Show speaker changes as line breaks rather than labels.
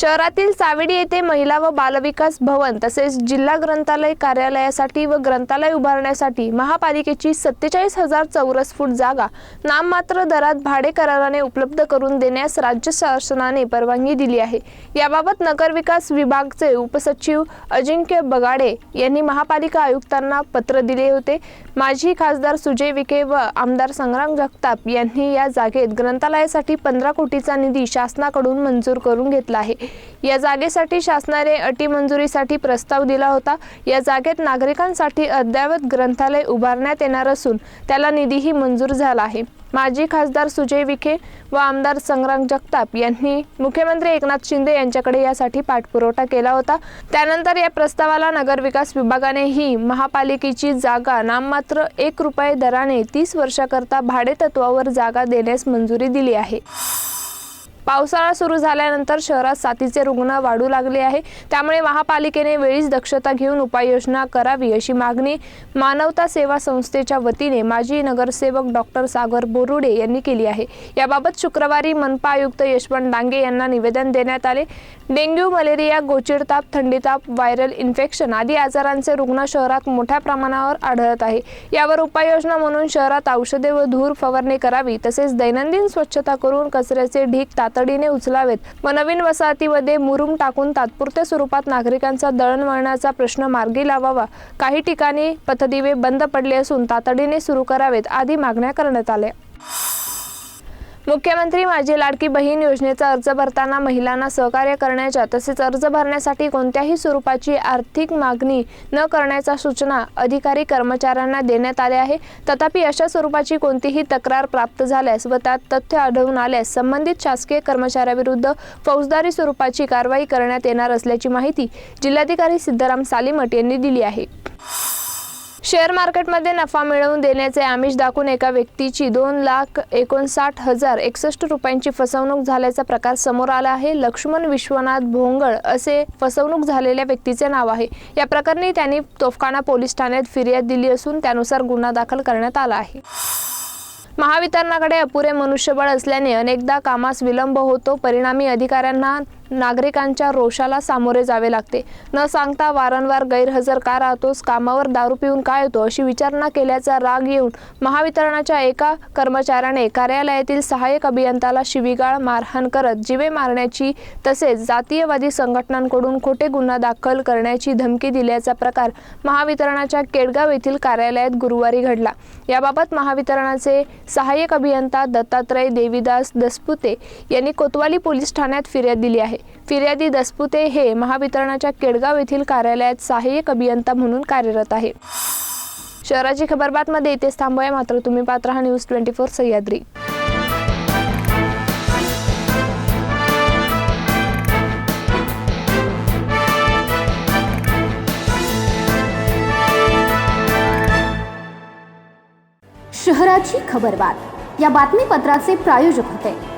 शहरातील सावेडी येथे महिला व बालविकास भवन तसेच जिल्हा ग्रंथालय कार्यालयासाठी व ग्रंथालय उभारण्यासाठी महापालिकेची सत्तेचाळीस हजार चौरस फूट जागा नाममात्र दरात भाडे कराराने उपलब्ध करून देण्यास राज्य शासनाने परवानगी दिली आहे. याबाबत नगरविकास विभागचे उपसचिव अजिंक्य बगाडे यांनी महापालिका आयुक्तांना पत्र दिले होते. माजी खासदार सुजय विखे व आमदार संग्राम जगताप यांनी या जागेत ग्रंथालयासाठी पंधरा कोटीचा निधी शासनाकडून मंजूर करून घेतला आहे. या जागेसाठी शासनाने अटी मंजुरीसाठी प्रस्ताव दिला होता. या जागेत नागरिकांसाठी अद्ययावत ग्रंथालय उभारण्यात येणार असून त्याला निधीही मंजूर झाला आहे. माजी खासदार सुजय विखे व आमदार संग्राम जगताप यांनी मुख्यमंत्री एकनाथ शिंदे यांच्याकडे यासाठी पाठपुरवठा केला होता. त्यानंतर या प्रस्तावाला नगरविकास विभागाने ही महापालिकेची जागा नाममात्र एक रुपये दराने तीस वर्षाकरता भाडेतत्वावर जागा देण्यास मंजुरी दिली आहे. पावसाळा सुरू झाल्यानंतर शहरात साथीचे रुग्ण वाढू लागले आहे. त्यामुळे महापालिकेने वेळीच दक्षता घेऊन उपाययोजना करावी अशी मागणी मानवता सेवा संस्थेच्या वतीने माजी नगरसेवक डॉक्टर सागर बोरुडे यांनी केली आहे. याबाबत शुक्रवारी मनपा आयुक्त यशवंत डांगे यांना निवेदन देण्यात आले. डेंग्यू मलेरिया गोचिडताप थंडीताप व्हायरल इन्फेक्शन आदी आजारांचे रुग्ण शहरात मोठ्या प्रमाणावर आढळत आहे. यावर उपाययोजना म्हणून शहरात औषधे व धूर फवारणी करावी तसेच दैनंदिन स्वच्छता करून कचऱ्याचे ढीग तातडीने उचलावेत. व नवीन वसाहतीमध्ये मुरुम टाकून तात्पुरत्या स्वरूपात नागरिकांचा दळणवळणाचा प्रश्न मार्गी लावावा. काही ठिकाणी पथदिवे बंद पडले असून तातडीने सुरू करावेत आदी मागण्या करण्यात आल्या. मुख्यमंत्री माझी लाडकी बहीण योजनेचा अर्ज भरताना महिलांना सहकार्य करण्याच्या तसेच अर्ज भरण्यासाठी कोणत्याही स्वरूपाची आर्थिक मागणी न करण्याच्या सूचना अधिकारी कर्मचाऱ्यांना देण्यात आल्या आहे तथापि अशा स्वरूपाची कोणतीही तक्रार प्राप्त झाल्यास व त्यात तथ्य आढळून आल्यास संबंधित शासकीय कर्मचाऱ्याविरुद्ध फौजदारी स्वरूपाची कारवाई करण्यात येणार असल्याची माहिती जिल्हाधिकारी सिद्धराम सालीमठ यांनी दिली आहे. शेअर मार्केटमध्ये नफा मिळवून देण्याचे आमिष दाखवून एका व्यक्तीची दोन लाख एकोणसाठ हजार एकसष्ट रुपयांची फसवणूक झाल्याचा प्रकार समोर आला आहे. लक्ष्मण विश्वनाथ भोंगळ असे फसवणूक झालेल्या व्यक्तीचे नाव आहे. या प्रकरणी त्यांनी तोफखाना पोलीस ठाण्यात फिर्याद दिली असून त्यानुसार गुन्हा दाखल करण्यात आला आहे. महावितरणाकडे अपुरे मनुष्यबळ असल्याने अनेकदा कामास विलंब होतो. परिणामी अधिकाऱ्यांना नागरिकांच्या रोषाला सामोरे जावे लागते. न सांगता वारंवार गैरहजर का राहतोस कामावर दारू पिऊन काय होतो अशी विचारणा केल्याचा राग येऊन महावितरणाच्या एका कर्मचाऱ्याने कार्यालयातील सहाय्यक अभियंताला शिवीगाळ मारहाण करत जिवे मारण्याची तसेच जातीयवादी संघटनांकडून खोटे गुन्हा दाखल करण्याची धमकी दिल्याचा प्रकार महावितरणाच्या केडगाव येथील कार्यालयात गुरुवारी घडला. याबाबत महावितरणाचे सहाय्यक अभियंता दत्तात्रय देवीदास दसपुते यांनी कोतवाली पोलीस ठाण्यात फिर्याद दिली आहे. फिर्यादी दसपुते हे महावितरणाच्या केडगाव येथील कार्यालयात सहाय्यक अभियंता म्हणून कार्यरत आहे. शहराची खबरबातमध्ये इथेच थांबूया. मात्र तुम्ही पात्र हा न्यूज ट्वेंटी फोर सह्याद्री.
शहराची खबरबात या बातमीपत्राचे प्रायोजक होते.